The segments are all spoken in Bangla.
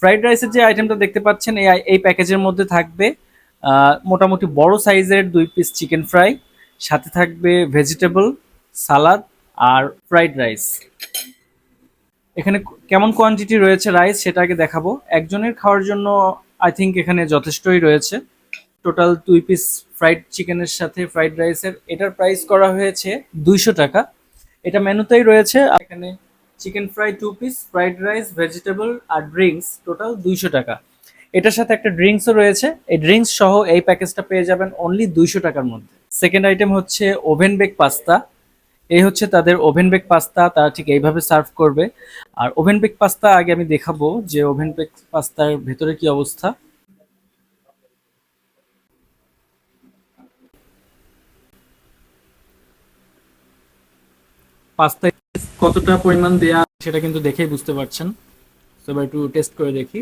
ফ্রাইড রাইসের যে আইটেমটা দেখতে পাচ্ছেন, এই এই প্যাকেজের মধ্যে থাকবে মোটামুটি বড় সাইজের দুই পিস চিকেন ফ্রাই সাথে থাকবে ভেজিটেবল সালাদ আর ফ্রাইড রাইস এখানে কেমন কোয়ান্টিটি রয়েছে রাইস সেটা আগে দেখাবো। একজনের খাওয়ার জন্য আই থিংক এখানে যথেষ্টই রয়েছে। টোটাল দুই পিস ফ্রাইড চিকেনের সাথে ফ্রাইড রাইসের এটার প্রাইস করা হয়েছে দুইশো টাকা। এটা মেনুতেই রয়েছে। এখানে chicken fry two piece fried rice vegetable আর ড্রিঙ্কস টোটাল দুইশো টাকা। এটার সাথে একটা ড্রিঙ্কসও রয়েছে। এই ড্রিঙ্কস সহ এই প্যাকেজটা পেয়ে যাবেন অনলি দুইশো টাকার মধ্যে। সেকেন্ড আইটেম হচ্ছে ওভেন বেক পাস্তা এই হচ্ছে তাদের ওভেন বেক পাস্তা তারা ঠিক এইভাবে সার্ভ করবে। আর ওভেন বেক পাস্তা আগে আমি দেখাবো যে ওভেন বেক পাস্তার ভেতরে কি অবস্থা। পাস্তায় কতটা পরিমাণ দেয়া সেটা কিন্তু দেখেই বুঝতে পারছেন। তো এবার একটু টেস্ট করে দেখি।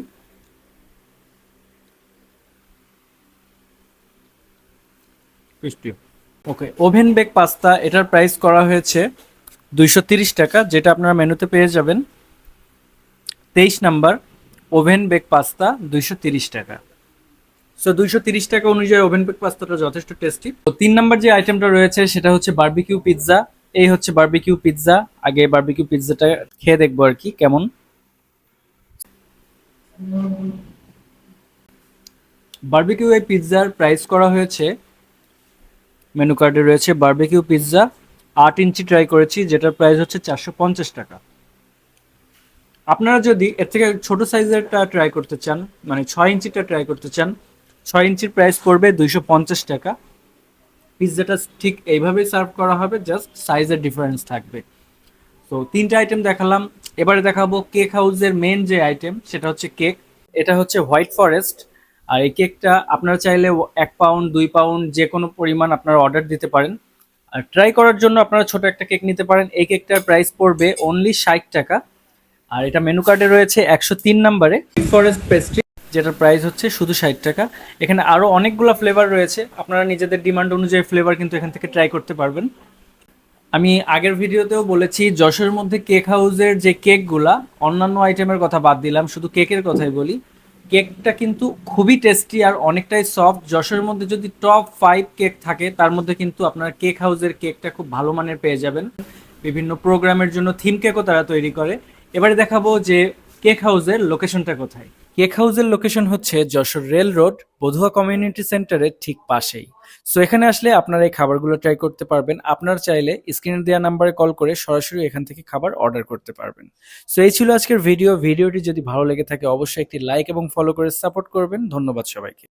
ওকে ওভেন বেক পাস্তা এটার প্রাইস করা হয়েছে দুইশো তিরিশ টাকা, যেটা আপনারা মেনুতে পেয়ে যাবেন। তেইশ নাম্বার ওভেন বেক পাস্তা দুইশো তিরিশ টাকা। সো দুইশো তিরিশ টাকা অনুযায়ী ওভেন বেক পাস্তাটা যথেষ্ট টেস্টি তো তিন নাম্বার যে আইটেমটা রয়েছে, সেটা হচ্ছে বারবিকিউ পিৎজা এই হচ্ছে বার্বিকিউ পিৎজা আগে বারবিকিউ পিৎজাটা খেয়ে দেখব আর কি, কেমন? বার্বিকিউ এই পিৎজার প্রাইস করা হয়েছে মেনু কার্ডে রয়েছে বারবিকিউ পিৎজা আট ইঞ্চি ট্রাই করেছি, যেটার প্রাইস হচ্ছে চারশো পঞ্চাশ টাকা। আপনারা যদি এর থেকে ছোট সাইজেরটা ট্রাই করতে চান মানে ছয় ইঞ্চিটা ট্রাই করতে চান, ছয় ইঞ্চির প্রাইস পড়বে দুইশো পঞ্চাশ টাকা। পিৎজাটা ঠিক এইভাবেই সার্ভ করা হবে জাস্ট সাইজের ডিফারেন্স থাকবে। তো তিনটা আইটেম দেখালাম। এবারে দেখাবো কেক হাউসের মেন যে আইটেম সেটা হচ্ছে কেক এটা হচ্ছে হোয়াইট ফরেস্ট আর এই কেকটা আপনারা চাইলে এক পাউন্ড দুই পাউন্ড যে কোনো পরিমাণ আপনারা অর্ডার দিতে পারেন। আর ট্রাই করার জন্য আপনারা ছোট একটা কেক নিতে পারেন। এই কেকটার প্রাইস পড়বে অনলি ষাট টাকা। আর এটা মেনু কার্ডে রয়েছে একশো তিন নাম্বারে ফরেস্ট পেস্ট্রি যেটার প্রাইস হচ্ছে শুধু ষাট টাকা। এখানে আরও অনেকগুলো ফ্লেভার রয়েছে। আপনারা নিজেদের ডিমান্ড অনুযায়ী ফ্লেভার কিন্তু এখান থেকে ট্রাই করতে পারবেন। আমি আগের ভিডিওতেও বলেছি যশোরের মধ্যে কেক হাউসের যে কেকগুলা অন্যান্য আইটেমের কথা বাদ দিলাম, শুধু কেকের কথাই বলি। কেকটা কিন্তু খুবই টেস্টি আর অনেকটাই সফট যশোরের মধ্যে যদি টপ ফাইভ কেক থাকে, তার মধ্যে কিন্তু আপনার কেক হাউসের কেকটা খুব ভালো মানের পেয়ে যাবেন। বিভিন্ন প্রোগ্রামের জন্য থিম কেকও তারা তৈরি করে। এবারে দেখাবো যে কেক হাউসের লোকেশনটা কোথায়। কেক হাউসের লোকেশন হচ্ছে Jessore rail road, Badhuya community সেন্টারের ঠিক পাশেই। সো এখানে আসলে আপনারা এই খাবারগুলো ট্রাই করতে পারবেন। আপনার চাইলে স্ক্রিনে দেওয়া নাম্বারে কল করে সরাসরি এখান থেকে খাবার অর্ডার করতে পারবেন। সো এই ছিল আজকের ভিডিও ভিডিওটি যদি ভালো লেগে থাকে, অবশ্যই একটি লাইক এবং ফলো করে সাপোর্ট করবেন। ধন্যবাদ সবাইকে।